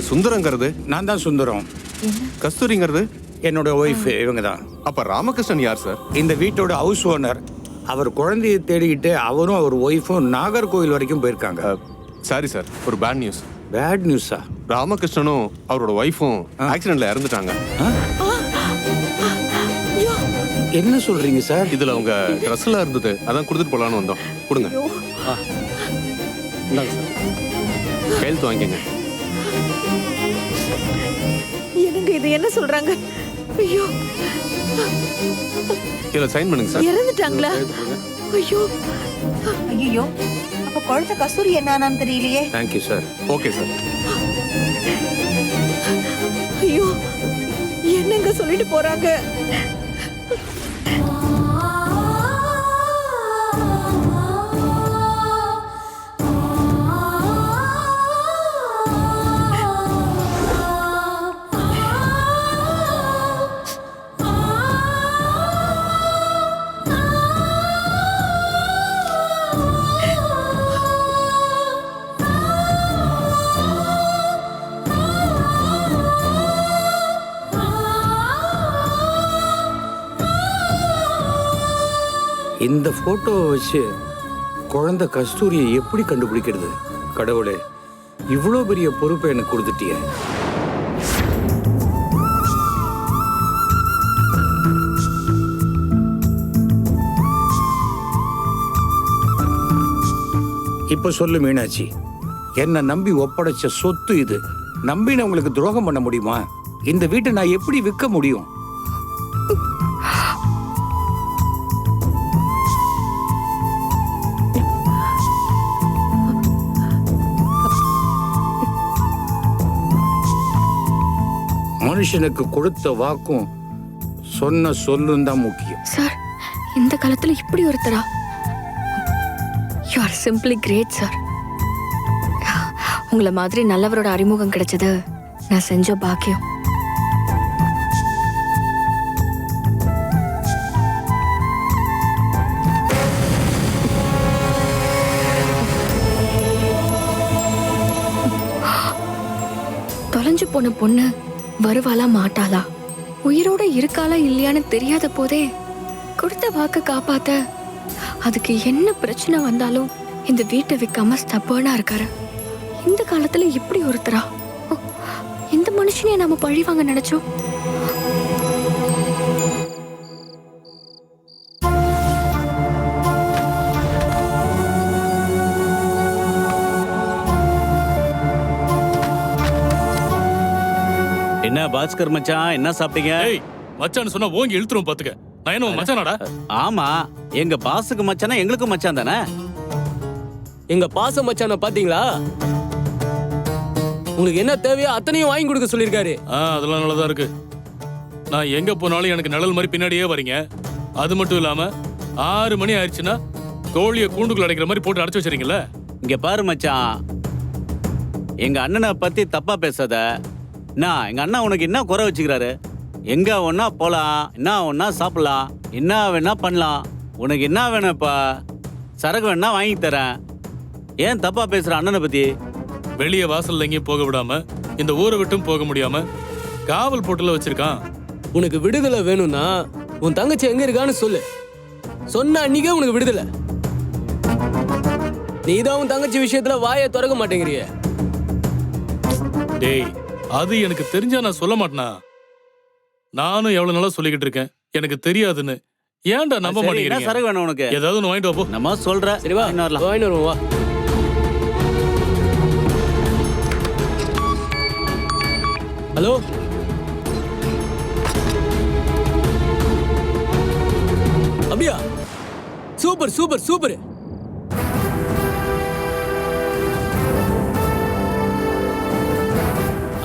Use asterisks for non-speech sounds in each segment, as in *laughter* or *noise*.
நீங்க சுந்தரங்கிறது? நான் தான் சுந்தரம். கஸ்தூரிங்கிறது? என்னோட ஒய்ஃப் இவங்க தான் அப்ப ராமகிருஷ்ணன் யார் சார்? இந்த வீட்டோட ஹவுஸ் ஓனர் அவர் குழந்தையை தேடிக்கிட்டு அவரும் அவர் ஒய்ஃபும் நாகர்கோவில் வரைக்கும் போயிருக்காங்க. சாரி சார் ஒரு பேட் நியூஸ் பேட் நியூஸா ராமகிருஷ்ணனும் அவரோட ஒய்ஃபும் ஆக்சிடென்ட்ல இறந்துட்டாங்க. என்ன சொல்றீங்க சார்? இதுல அவங்க ட்ரெஸ்ல இருந்தது. அதான் கொடுத்துட்டு போலான்னு வந்தோம். கொடுங்க. கையெழுத்து வாங்கிக்கங்க. என்னங்க இது? என்ன சொல்றாங்க? ஐயோ. இதுல சைன் பண்ணுங்க சார் இறந்துட்டாங்களா? ஐயோ. ஐயோ அப்ப குழந்தை கஸ்தூரி என்னான்னு தெரியலையே. தேங்க்யூ சார் ஓகே சார் ஐயோ. என்னங்க சொல்லிட்டு போறாங்க? இந்த போட்டோவை வச்சு குழந்தை கஸ்தூரியை எப்படி கண்டுபிடிக்கிறது? கடவுளே இவ்வளோ பெரிய பொறுப்பை எனக்கு கொடுத்துட்டிய. இப்போ சொல்லு மீனாட்சி என்னை நம்பி ஒப்படைச்ச சொத்து இது. நம்பினவங்களுக்கு துரோகம் பண்ண முடியுமா? இந்த வீட்டை நான் எப்படி விற்க முடியும்? மனுஷனுக்கு கொடுத்த வாக்கும் சொன்ன சொல்லும் தான் முக்கியம். சார் இந்த காலத்துல இப்படி ஒருத்தரா? You are simply great sir உங்களை மாதிரி நல்லவரோட அறிமுகம் கிடைச்சது நான் செஞ்ச பாக்கியம். தொலைஞ்சு போன பொண்ணு வருவாளா மாட்டாளா? உயிரோட இருக்காளா இல்லையான்னு தெரியாத போதே கொடுத்த வாக்கு காப்பாத்த அதுக்கு என்ன பிரச்சனை வந்தாலும் இந்த வீட்டை விற்காம ஸ்டப்பர்னா இருக்காரு. இந்த காலத்துல இப்படி ஒருத்தரா? ஓ, இந்த மனுஷனையே நாம பழி வாங்க நினைச்சோம். பாஸ்கர் மச்சான் என்ன சாப்பிட்டீங்க? ஏய் மச்சான்னு சொன்னா ஓங்கி இழுத்துரும் பாத்துக்க. நான் என்ன உன் மச்சானாடா? ஆமா எங்க பாஸுக்கு மச்சானா எங்களுக்கும் மச்சான் தானே? எங்க பாச மச்சான பாத்தீங்களா? உங்களுக்கு என்ன தேவையோ அத்தனையும் வாங்கி கொடுக்க சொல்லியிருக்காரு. ஆ அதெல்லாம் நல்லதா இருக்கு. நான் எங்க போனாலும் எனக்கு நிழல் மாதிரி பின்னாடியே வரீங்க. அது மட்டும் இல்லாம ஆறு மணி ஆயிடுச்சுன்னா கோழியை கூண்டுக்குள்ள அடைக்கிற மாதிரி போட்டு அடைச்சு வச்சிருக்கீங்கல்ல? இங்க பாரு மச்சான். எங்க அண்ணனை பத்தி தப்பா பேசாத. நான் எங்க அண்ணா உனக்கு என்ன குறை வச்சுக்கிறாரு? எங்க ஒன்னா போலாம் என்ன ஒன்னா சாப்பிடலாம் என்ன வேணா பண்ணலாம். உனக்கு என்ன வேணும்ப்பா சரக்கு வேணா வாங்கி தரேன். ஏன் தப்பா பேசுற அண்ணனை பத்தி? வெளியே வாசல்ல எங்கேயும் போக விடாம இந்த ஊரை விட்டும் போக முடியாம காவல் போட்டுல வச்சிருக்கான். உனக்கு விடுதலை வேணும்னா உன் தங்கச்சி எங்க இருக்கான்னு சொல்லு. சொன்ன அன்னைக்கே உனக்கு விடுதலை. நீதான் உன் தங்கச்சி விஷயத்துல வாயை திறக்க மாட்டேங்கிறிய. டேய் அது எனக்கு தெரிஞ்சா நான் சொல்ல மாட்டேனா? நானும் எவ்வளவு நாளா சொல்லிக்கிட்டு இருக்கேன். எனக்கு தெரியாதுன்னு. ஏன்டா நம்ப மாட்டேங்கிறீங்க? சரக்கு வேணும் உனக்கு? ஏதாவது ஒன்று வாங்கிட்டு வா போ நம்ம சொல்ற? சரி வா இன்னும் வரலாம். வாங்கிட்டு வருவோம் வா. ஹலோ? அப்படியா? Super super super.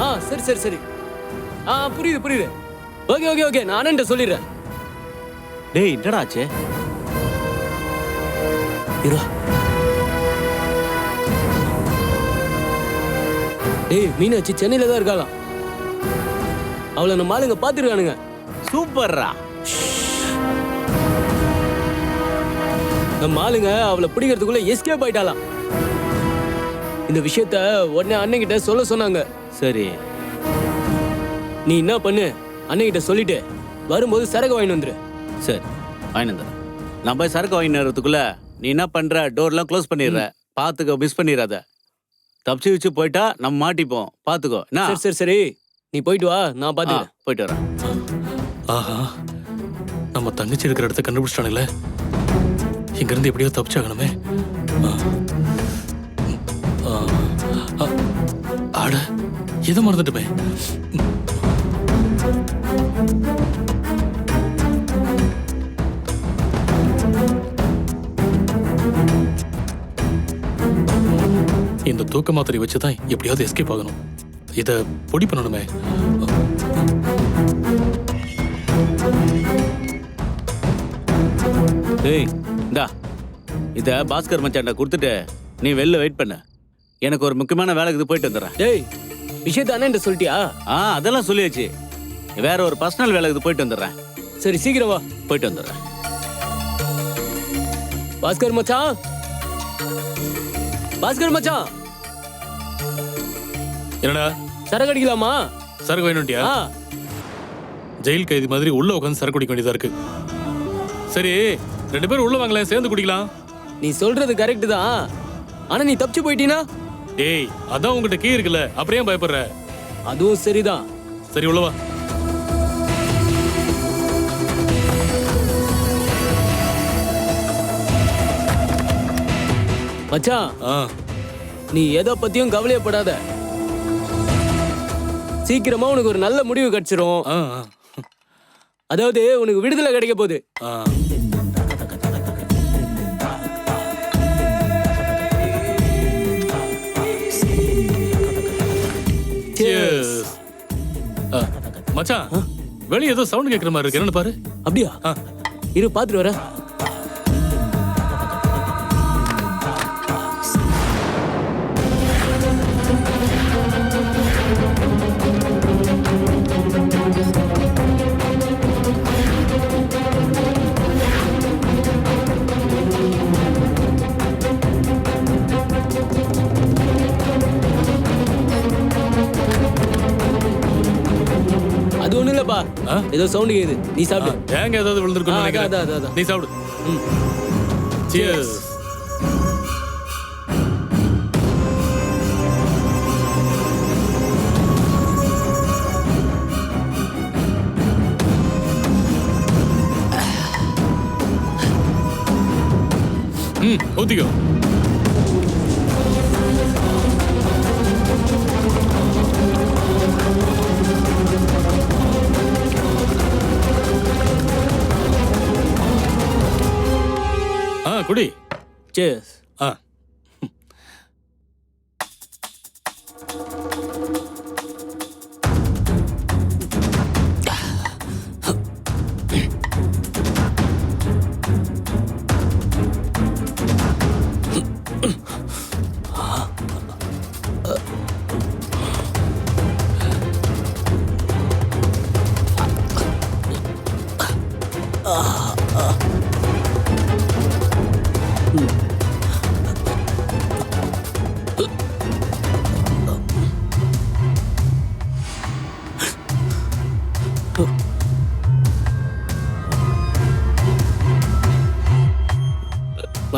ஆ சரி சரி சரி. ஆ புரியுது புரியுது. ஓகே ஓகே ஓகே நான் அண்ணன்ட்ட சொல்லிடுறேன். டேய் என்னடா ஆச்சு? இரு டேய் மீனாட்சி சென்னையில தான் இருக்காளாம். அவளை நம்ம ஆளுங்க பாத்துருக்கானுங்க சூப்பர்ரா. நம்ம ஆளுங்க அவளை பிடிக்கிறதுக்குள்ள எஸ்கேப் ஆயிட்டாளாம். இந்த விஷயத்த உடனே அண்ணன் கிட்ட சொல்ல சொன்னாங்க. சரி. நீ என்ன பண்ணு? அண்ணன்கிட்ட சொல்லிட்டு வரும்போது சரக்கு வாங்கிட்டு வந்துரு. சரி வாங்கிட்டு வந்துடுறேன். நான் போய் சரக்கு வாங்கிட்டு வரதுக்குள்ள நீ என்ன பண்ற? டோர்லாம் க்ளோஸ் பண்ணிடுற. பாத்துக்கோ மிஸ் பண்ணிடாத. தப்பிச்சு வச்சு போயிட்டா நம்ம மாட்டிப்போம். பாத்துக்கோ என்ன? சரி சரி சரி. நீ போயிட்டு வா நான் பாத்துக்கிறேன். போயிட்டு வரேன். ஆஹா நம்ம தங்கச்சி இருக்கிற இடத்த கண்டுபிடிச்சிட்டானுங்களே. இங்க இருந்து எப்படியோ தப்பிச்சாகணுமே. எதை மறந்துட்டுமே இந்த தூக்க மாத்திரை வச்சு தான் எப்படியாவது எஸ்கேப் ஆகணும். இதை பொடி பண்ணணுமே. ஏய் இந்தா. இத பாஸ்கர் மச்சான்ட கொடுத்துட்டு நீ வெளில வெயிட் பண்ணு. எனக்கு ஒரு முக்கியமான வேலைக்கு போயிட்டு வந்துடுறேன். டேய் விஷயத்த அண்ணன்ட்ட சொல்லிட்டியா? ஆ அதெல்லாம் சொல்லியாச்சு. வேற ஒரு பர்சனல் வேலைக்கு போயிட்டு வந்துடுறேன். சரி சீக்கிரம் வா. போயிட்டு வந்துடுறேன். பாஸ்கர் மச்சான்? பாஸ்கர் மச்சான்? என்னடா? சரக்கு அடிக்கலாமா? சரக்கு வேணும்ட்டியா ஆ. ஜெயில் கைதி மாதிரி உள்ள உட்காந்து சரக்கு குடிக்க வேண்டியதா இருக்கு. சரி ரெண்டு பேரும் உள்ள வாங்களேன் சேர்ந்து குடிக்கலாம். நீ சொல்றது கரெக்ட் தான். ஆனா நீ தப்பிச்சு போயிட்டீனா? டேய் அதான் உங்ககிட்ட கீ இருக்குல்ல ஏன் பயப்படுற. அதுவும் சரிதான். சரி உள்ள வா. மச்சான் ஆ. நீ எதை பத்தியும் கவலையப்படாத. சீக்கிரமா உனக்கு ஒரு நல்ல முடிவு கிடைச்சிரும். ஆ ஆ, அதாவது உனக்கு விடுதலை கிடைக்க போகுது. ஆ. மச்சான் வெளிய ஏதோ சவுண்ட் கேக்குற மாதிரி இருக்கு. என்னன்னு பாரு. அப்படியா. இரு பாத்துட்டு வரேன். ஏதோ சவுண்ட் கேக்குது நீ சாப்பிடு தேங்காய் ஏதாவது நினைக்கிறேன் அதான், அதான். நீ சாப்பிடு ம். Cheers. ம் ஊத்திக்கோ குடி சேஸ்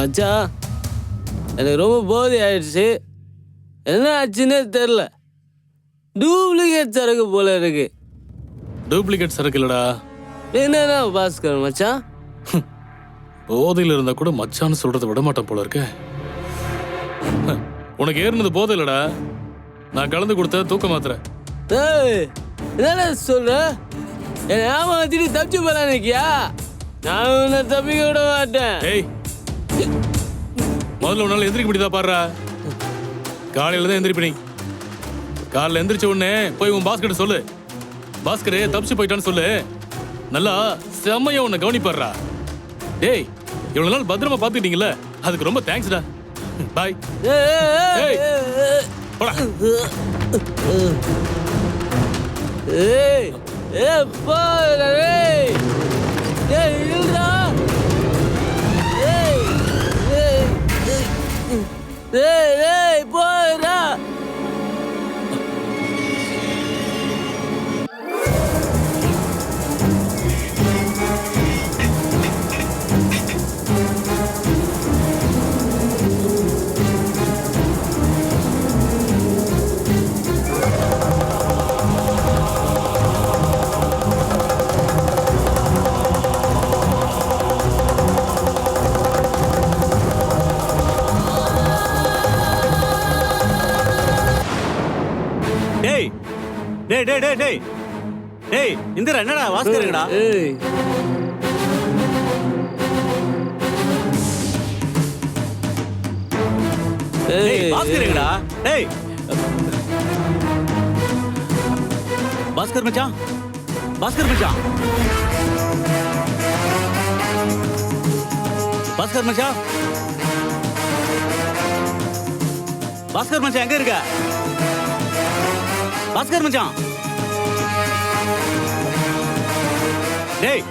ஆ மச்சான். எனக்கு ரொம்ப போதை ஆயிடுச்சு. என்ன ஆச்சுன்னே தெரில டூப்ளிகேட் சரக்கு போல இருக்கு. டூப்ளிகேட் சரக்கு இல்லடா. என்னன்னா பாஸ்கர் மச்சான்? போதையில இருந்தா கூட மச்சான்னு சொல்றத விட மாட்டேன் போல இருக்க. உனக்கு ஏறினது போதை இல்லடா. நான் கலந்து கொடுத்த தூக்க மாத்திரை. என்னடா சொல்ற? என் ஏமாத்திட்டு தப்பிச்சு போறான் நிக்கியா நான் உன்னை தப்பிக்க விட மாட்டேன். ஏய் முதல்ல உன்னால எந்திரிக்க முடியுதா பாடுறா? காலையில தான் எந்திரிப்ப நீ. காலைல எந்திரிச்ச உடனே போய் உன் பாஸ்கெட் சொல்லு. பாஸ்கரே தப்பிச்சு போயிட்டான்னு சொல்லு. நல்லா செம்மையா உன்னை கவனிப்பாடுறா. டேய் இவ்வளவு நாள் பத்திரமா பாத்துக்கிட்டீங்கல்ல அதுக்கு ரொம்ப தேங்க்ஸ்டா பாய் ஏய், ஏய், ஏய். போடா. ஏய் ஏய் போடா ஏய் ஏய் இல்லடா ஏய் ஏய் ஏய் போடா. டேய் டேய் டேய். டேய் டேய் இந்திரா என்னடா வாஸ்கருங்கடா ஏய் ஏய். பாஸ்கருங்கடா டேய். பாஸ்கர் மச்சான் பாஸ்கர் மச்சான். பாஸ்கர் மச்சான். பாஸ்கர் மச்சான் எங்க இருக்க? பாஸ்கர் மச்சான். டேய்.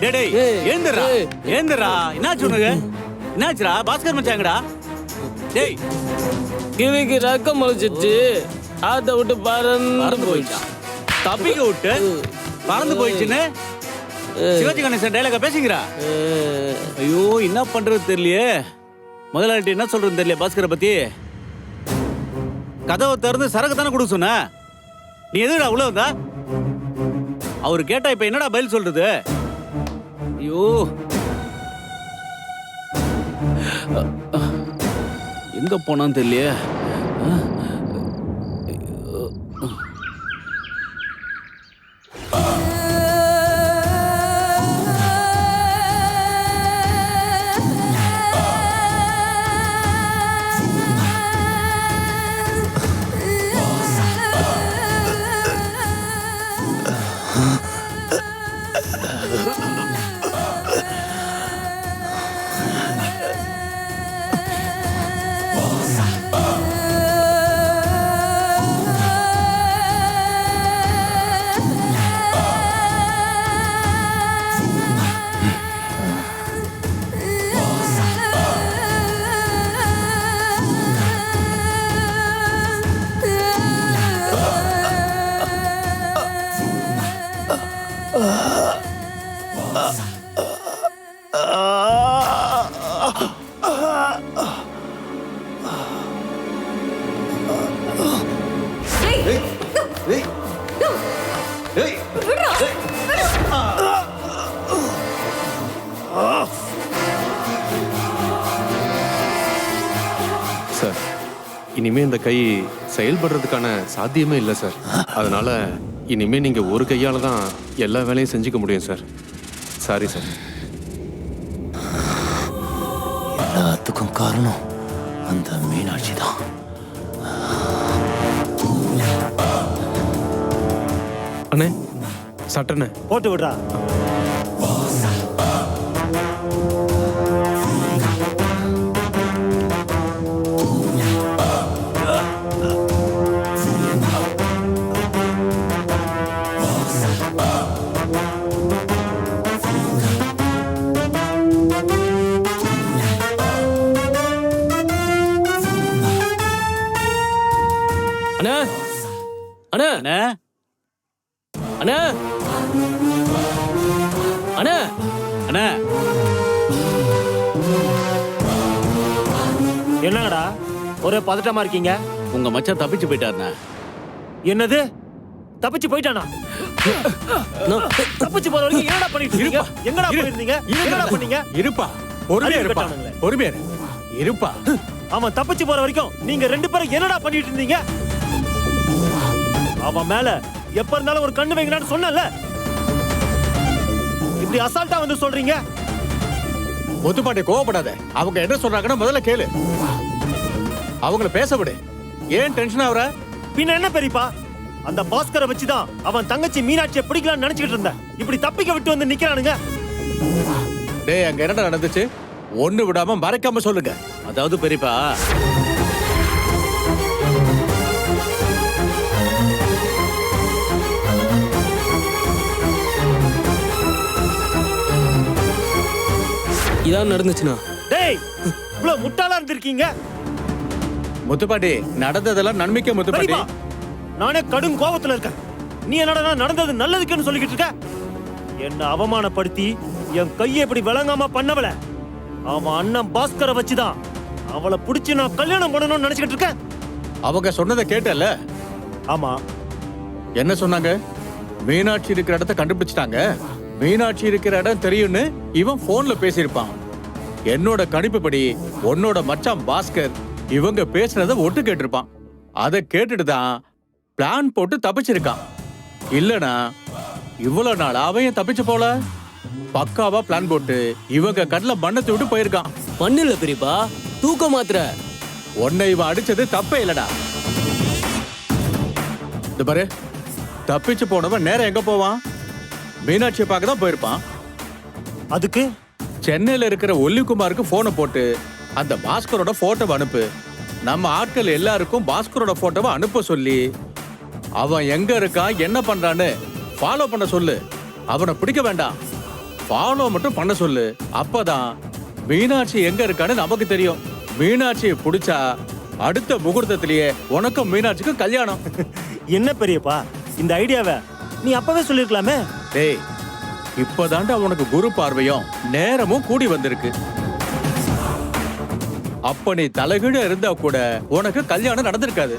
டேய் டேய் ஏந்திரா. ஏந்திரா என்னாச்சு உனக்கு? என்னாச்சுடா? பாஸ்கர் மச்சான் எங்கடா டேய். கிவிக்கு ரக்கம் முளைச்சிட்டு ஆத்த விட்டு பறந்து போயிடுச்சான் தப்பிக்க விட்டு பறந்து போயிடுச்சுன்னு சிவாஜி கணேசன் டைலாக பேசுங்கிறா ஐயோ என்ன பண்றது தெரியலையே. முதலாளிட்ட என்ன சொல்றது தெரியல பாஸ்கரை பத்தி? கதவை திறந்து சரக்கு தானே கொடுக்க சொன்ன? நீ எதுடா உள்ள வந்தா? அவர் கேட்டா இப்ப என்னடா பதில் சொல்றது? ஐயோ. எங்க போனான்னு தெரியலையே. இனிமே இந்த கை செயல்படுறதுக்கான சாத்தியமே இல்லை சார். அதனால இனிமே நீங்க ஒரு கையால தான் எல்லா வேலையும் செஞ்சுக்க முடியும் சார். Sorry sir. எல்லாத்துக்கும் காரணம் அந்த மீனாட்சி தான். அண்ணே சட்டண்ணே. போட்டு விடுறா. ஒரே பதட்டமா இருக்கீங்க? உங்க மச்சான் தப்பிச்சு போயிட்டாருண்ணே. என்னது? தப்பிச்சு போயிட்டானா? தப்பிச்சு போற வரைக்கும் என்னடா பண்ணிட்டு இருக்கீங்க? எங்கடா போயிருந்தீங்க? என்னடா பண்ணீங்க? இருப்பா. பொறுமையா இருப்பா. பொறுமையா இரு. இருப்பா. அவன் தப்பிச்சு போற வரைக்கும் நீங்க ரெண்டு பேரும் என்னடா பண்ணிட்டு இருந்தீங்க? அவன் மேல எப்ப இருந்தாலும் ஒரு கண்ணு வைங்கடான்னு சொன்னல இப்படி அசால்ட்டா வந்து சொல்றீங்க? முத்துப்பாட்டி கோவப்படாத. அவங்க என்ன சொல்றாங்கன்னு முதல்ல கேளு. அவங்கள பேச விடு ஏன் டென்ஷன் ஆகுற பின்ன என்ன பெரியப்பா? அந்த பாஸ்கரை வச்சுதான் அவன் தங்கச்சி மீனாட்சியை பிடிக்கலாம்னு நினைச்சுக்கிட்டு இருந்தேன். இப்படி தப்பிக்க விட்டு வந்து நிக்கிறானுங்க. டேய் அங்க என்ன நடந்துச்சு? ஒண்ணு விடாம மறைக்காம சொல்லுங்க. அதாவது பெரியப்பா இதான் நடந்துச்சுண்ணா. டேய் இவ்வளவு முட்டாளா இருந்திருக்கீங்க. முத்துப்பாட்டி நடந்ததெல்லாம் நன்மைக்க முத்துப்பாட்டி. பெரியப்பா நானே கடும் கோபத்துல இருக்கேன். நீ என்னடா நடந்தது நல்லதுக்குன்னு சொல்லிக்கிட்டு இருக்க? என்ன அவமானப்படுத்தி என் கையை இப்படி விளங்காம பண்ணவள? அவன் அண்ணன் பாஸ்கரை வச்சுதான் அவளை புடிச்சு நான் கல்யாணம் பண்ணணும்னு நினைச்சுக்கிட்டு இருக்கேன். அவங்க சொன்னதை கேட்டல ஆமா. என்ன சொன்னாங்க? மீனாட்சி இருக்கிற இடத்த கண்டுபிடிச்சிட்டாங்க. மீனாட்சி இருக்கிற இடம் தெரியும்னு இவன் போன்ல பேசியிருப்பான். என்னோட கணிப்புப்படி உன்னோட மச்சான் பாஸ்கர் இவங்க பேசுனத ஒட்டு கேட்டிருப்பான். அதை கேட்டுட்டு தான் பிளான் போட்டு தப்பிச்சிருக்கான். இல்லனா இவ்வளவு நாள் அவன் ஏன் தப்பிச்சு போல? பக்காவா பிளான் போட்டு இவங்க கண்ணுல மண்ணத்தை விட்டு போயிருக்கான். பண்ணல பெரியப்பா தூக்க மாத்திரை. உன்னை இவன் அடிச்சது தப்பே இல்லடா. இந்த பாரு தப்பிச்சு போனவன் நேரம் எங்க போவான்? மீனாட்சியை பார்க்க தான் போயிருப்பான். அதுக்கு? சென்னையில இருக்கிற ஒல்லிக்குமாருக்கு போனை போட்டு அந்த பாஸ்கரோட போட்டோவை அனுப்பு. நம்ம ஆட்கள் எல்லாருக்கும் பாஸ்கரோட போட்டோவை அனுப்ப சொல்லி அவன் எங்க இருக்கான் என்ன பண்றான்னு ஃபாலோ பண்ண சொல்லு. அவனை பிடிக்க வேண்டாம். ஃபாலோ மட்டும் பண்ண சொல்லு. அப்பதான் மீனாட்சி எங்க இருக்கான்னு நமக்கு தெரியும். மீனாட்சியை பிடிச்சா அடுத்த முகூர்த்தத்திலேயே உனக்கும் மீனாட்சிக்கும் கல்யாணம். *laughs* என்ன பெரியப்பா இந்த ஐடியாவை நீ அப்பவே சொல்லிருக்கலாமே? டேய் இப்பதாண்டா உனக்கு குரு பார்வையும் நேரமும் கூடி வந்திருக்கு. அப்ப நீ தலைகீழ இருந்தா கூட உனக்கு கல்யாணம் நடந்திருக்காது.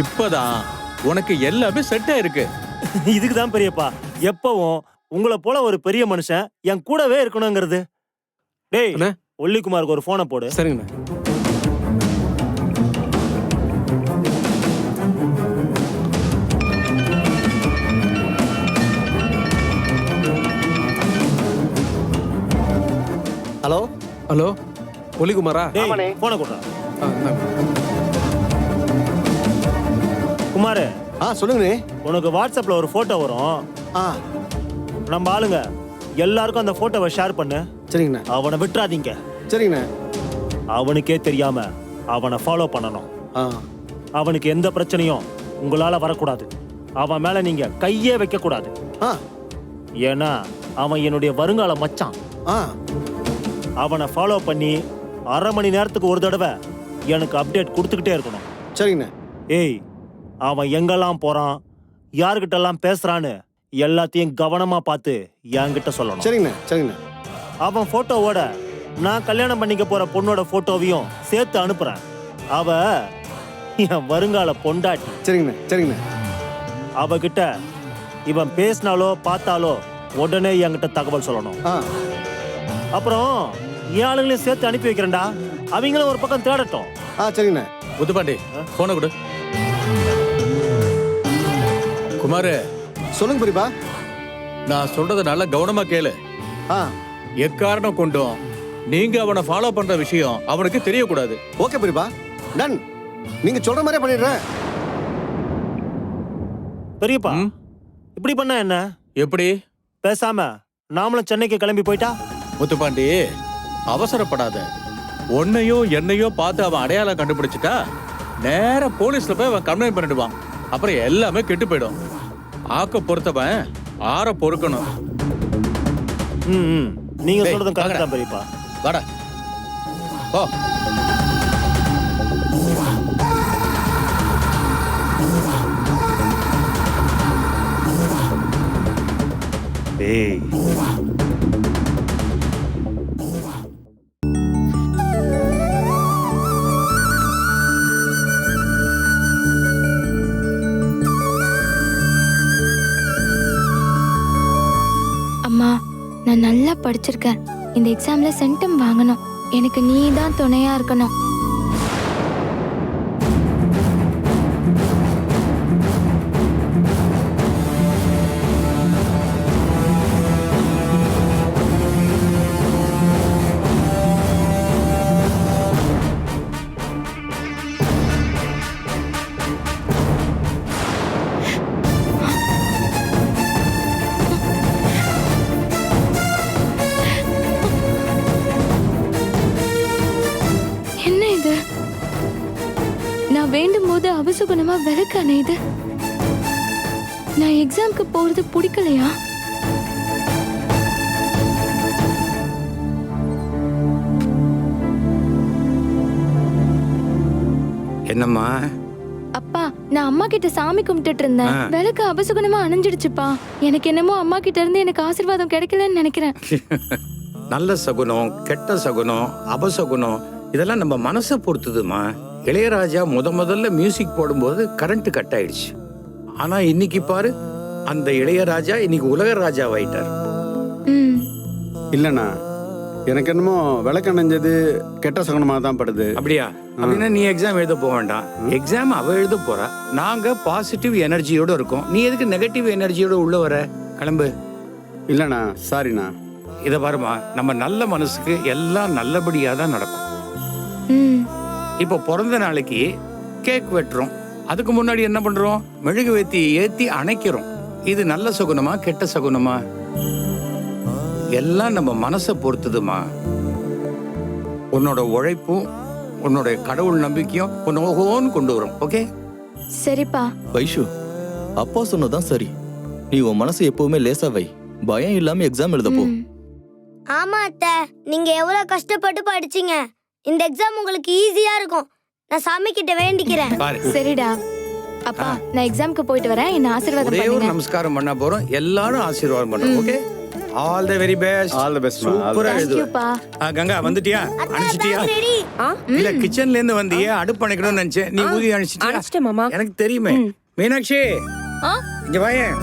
இப்பதான் உனக்கு எல்லாமே செட் ஆயிருக்கு. *laughs* இதுக்கு தான் பெரியப்பா எப்பவும் உங்களை போல ஒரு பெரிய மனுஷன் என் கூடவே இருக்கணுங்கிறது. டேய் அண்ணே. ஒல்லிக்குமாருக்கு ஒரு போனை போடு. சரிங்கண்ணா ஹலோ? ஹலோ ஒலிகுமாரா? டேய் போனை கொடுறா. குமாரு ஆ சொல்லுங்கண்ணே. உனக்கு வாட்ஸ்அப்ல ஒரு போட்டோ வரும். ஆ. நம்ம ஆளுங்க எல்லாருக்கும் அந்த போட்டோவை ஷேர் பண்ணு. சரிங்கண்ணே. அவனை விட்டுறாதீங்க. சரிங்கண்ணே. அவனுக்கே தெரியாம அவனை ஃபாலோ பண்ணணும். ஆ. அவனுக்கு எந்த பிரச்சனையும் உங்களால வரக்கூடாது. அவன் மேல நீங்க கையே வைக்க கூடாது ஆ. ஏன்னா அவன் என்னுடைய வருங்கால மச்சான். ஆ. அவனை ஃபாலோ பண்ணி அரை மணி நேரத்துக்கு ஒரு தடவை எனக்கு அப்டேட் கொடுத்துக்கிட்டே இருக்கணும். சரிங்கண்ணே ஏய் அவன் எங்கெல்லாம் போறான் யார்கிட்டலாம் பேசுறான்னு எல்லாத்தையும் கவனமா பார்த்து என்கிட்ட சொல்லணும். சரிங்கண்ணே சரிங்கண்ணே அவன் போட்டோவோட நான் கல்யாணம் பண்ணிக்க போற பொண்ணோட போட்டோவையும் சேர்த்து அனுப்புறேன். அவ என் வருங்கால பொண்டாட்டி. சரிங்கண்ணே சரிங்கண்ணே. அவகிட்ட இவன் பேசினாலோ பார்த்தாலோ உடனே என்கிட்ட தகவல் சொல்லணும். அப்புறம் என் ஆளுங்களையும் சேர்த்து அனுப்பி வைக்கிறேன்டா. அவங்களும் ஒரு பக்கம் தேடட்டும். ஆ சரிங்கண்ணே புதுப்பாண்டி போன கொடு. குமாரு. சொல்லுங்க பெரியப்பா நான் சொல்றத நல்லா கவனமா கேளு. ஆ. எக்காரணம் கொண்டும் நீங்க அவனை ஃபாலோ பண்ற விஷயம் அவனுக்கு தெரியக்கூடாது. ஓகே பெரியப்பா டன் நீங்க சொல்ற மாதிரியே பண்ணிடுறேன். பெரியப்பா ம்? இப்படி பண்ண என்ன? எப்படி? பேசாம நாமளும் சென்னைக்கு கிளம்பி போயிட்டா? முத்துப்பாண்டி அவசரப்படாத. உன்னையோ என்னையோ பார்த்து அவன் அடையாளம் கண்டுபிடிச்சிட்டா நேரா போலீஸ்ல போய் அவன் கம்ப்ளைண்ட் பண்ணிடுவான். அப்புறம் எல்லாமே கெட்டு போயிடும். ஆக்க பொறுத்தவன் ஆற பொறுக்கணும். ம். நீங்க டேய், சொல்றதும் கரெக்ட். தான் பெரியப்பா. வாடா. ஓ டேய். நான் நல்லா படிச்சிருக்கேன். இந்த எக்ஸாம்ல சென்டம் வாங்கணும். எனக்கு நீ தான் துணையா இருக்கணும். போது அவசுகுணமா விளக்கானே இது? நான் எக்ஸாம்க்கு போறது பிடிக்கலையா? என்னம்மா? அப்பா நான் அம்மா கிட்ட சாமி கும்பிட்டுட்டு இருந்தேன் விளக்கு அபசுகுணமா அணைஞ்சிடுச்சுப்பா. எனக்கு என்னமோ அம்மா கிட்ட இருந்து எனக்கு ஆசீர்வாதம் கிடைக்கலன்னு நினைக்கிறேன். *laughs* நல்ல சகுனம் கெட்ட சகுனம் அபசகுனம் இதெல்லாம் நம்ம மனசை பொறுத்துதுமா இளையராஜா முத முதல்ல மியூசிக் போடும்போது கரண்ட் கட் ஆயிடுச்சு. ஆனா இன்னைக்கு பாரு அந்த இளையராஜா இன்னைக்கு உலக ராஜாவாயிட்டார். ம். இல்லைண்ணா எனக்கு என்னமோ விளக்கணைஞ்சது கெட்ட சகுனமாக தான் படுது. அப்படியா? அப்படின்னா நீ எக்ஸாம் எழுத போக வேண்டாம். எக்ஸாம் அவ எழுத போறா. நாங்க பாசிட்டிவ் எனர்ஜியோட இருக்கோம். நீ எதுக்கு நெகட்டிவ் எனர்ஜியோட உள்ள வர? கிளம்பு. இல்லைண்ணா சாரிண்ணா இத பாருமா நம்ம நல்ல மனசுக்கு எல்லாம் நல்லபடியா தான் நடக்கும். ம். இப்போ பிறந்த நாளைக்கு கேக் வெட்டுறோம். அதுக்கு முன்னாடி என்ன பண்றோம்? மெழுகுவேத்தி ஏத்தி அணைக்கிறோம். இது நல்ல சகுனமா கெட்ட சகுனமா? எல்லாம் நம்ம மனசை பொறுத்ததுமா? உன்னோட உழைப்பும் உன்னோட கடவுள் நம்பிக்கையும் உன்னை ஓஹோன்னு கொண்டு வரும். ஓகே? சரிப்பா. வைஷு அப்பா சொன்னதான் சரி. நீ உன் மனசை எப்பவுமே லேசா வை. பயம் இல்லாம எக்ஸாம் எழுத போ. ஆமா அத்தை. நீங்க எவ்வளவு கஷ்டப்பட்டு படிச்சீங்க. இந்த எக்ஸாம் உங்களுக்கு ஈஸியா இருக்கும். நான் சாமி கிட்ட வேண்டிக்கிறேன் பாரு. சரிடா. அப்பா நான் எக்ஸாம்க்கு போயிட்டு வரேன். என்ன ஆசீர்வாதம் ஒரே ஒரு பண்ணுங்க. நமஸ்காரம் பண்ண போறோம். எல்லாரும் ஆசீர்வாதம் பண்றோம் okay? All the very best all the best சூப்பரா எழுதுவ. You, பா. ஆ, கங்கா வந்துட்டியா? அனுப்பிச்சிட்டியா? ரெடி இல்ல கிச்சன்ல இருந்து வந்தியே அடுப்பு அணைக்கணும்னு நினைச்சேன். நீ ஊதி அனுப்பிச்சிட்டியா அனுப்பிச்சிட்டேன் மாமா. எனக்கு தெரியுமே. மீனாட்சி! ஆ? இங்க வாயேன்.